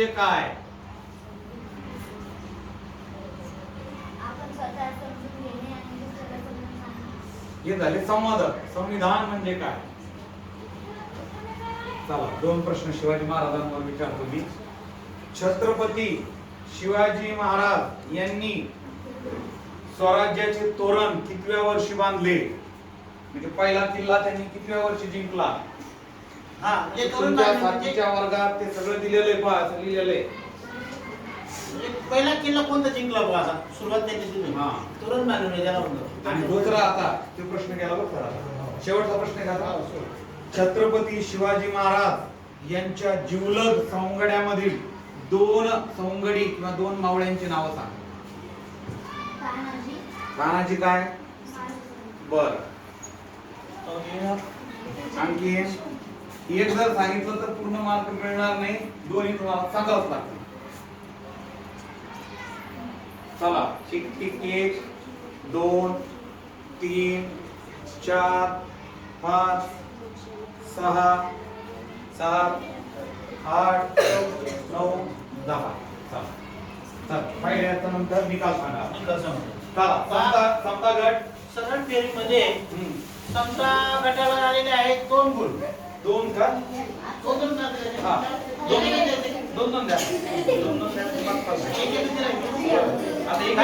म्हणजे काय? हे झाले संवादक. संविधान म्हणजे काय? चला दोन प्रश्न शिवाजी महाराजांवर विचारतो मी. छत्रपती शिवाजी महाराज यांनी स्वराज्याचे तोरण कितव्या वर्षी बांधले? म्हणजे पहिला किल्ला त्यांनी कितव्या वर्षी जिंकला? हा म्हणजे तरुण तुमच्या बांधणी म्हणजे सातवीच्या वर्गात ते सगळं दिलेलं आहे पहा असं लिहिलेलं आहे म्हणजे पहिला किल्ला कोणता जिंकला बघा आता? सुरुवात त्याची तुम्ही. हा. तरुण त्याला म्हणतो आणि दुसरा आता तो प्रश्न गेला बघ शेवटचा प्रश्न घ्या छत्रपती शिवाजी महाराज यांच्या जिवलग सवंगड्यामधील दोन सवंगडी किंवा दोन मावळ्यांची नावं सांग. तानाजी. तानाजी काय? बर. आणखी एक जर सांगितलं तर पूर्ण मार्क मिळणार नाही. दोन्ही तुम्हाला सांगावंच लागतं. चला ठीक ठीक एक दोन तीन चार पाच सहा सात आठ नऊ दहा. चला. पहिल्याच्या नंतर निकाल सांगा. निकाल. चला समता समता गट. सरळ फेरीमध्ये हम्म. समता गटाला आलेले आहेत दोन गुण. दोन का दोन दोन जाते. हा. दोन दोन. दोन द्या दोन दोन द्या. आता एक